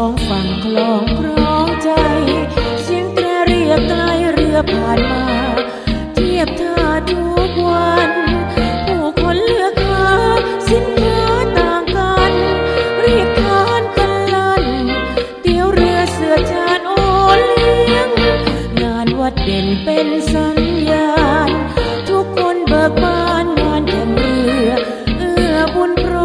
ร้องฟังคลองครองใจ เสียงแตรเรียกไกลเรือผ่านมา เทียบท่าทุกวัน ผู้คนเลือกหาสินค้าต่างกันเรียกทานกันลันเตียวเรือเสือจานโอเลี้ยง งานวัดเด่นเป็นสัญญาณ ทุกคนเบิกบานงานแข่งเรือ เอื้อบุญพร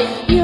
You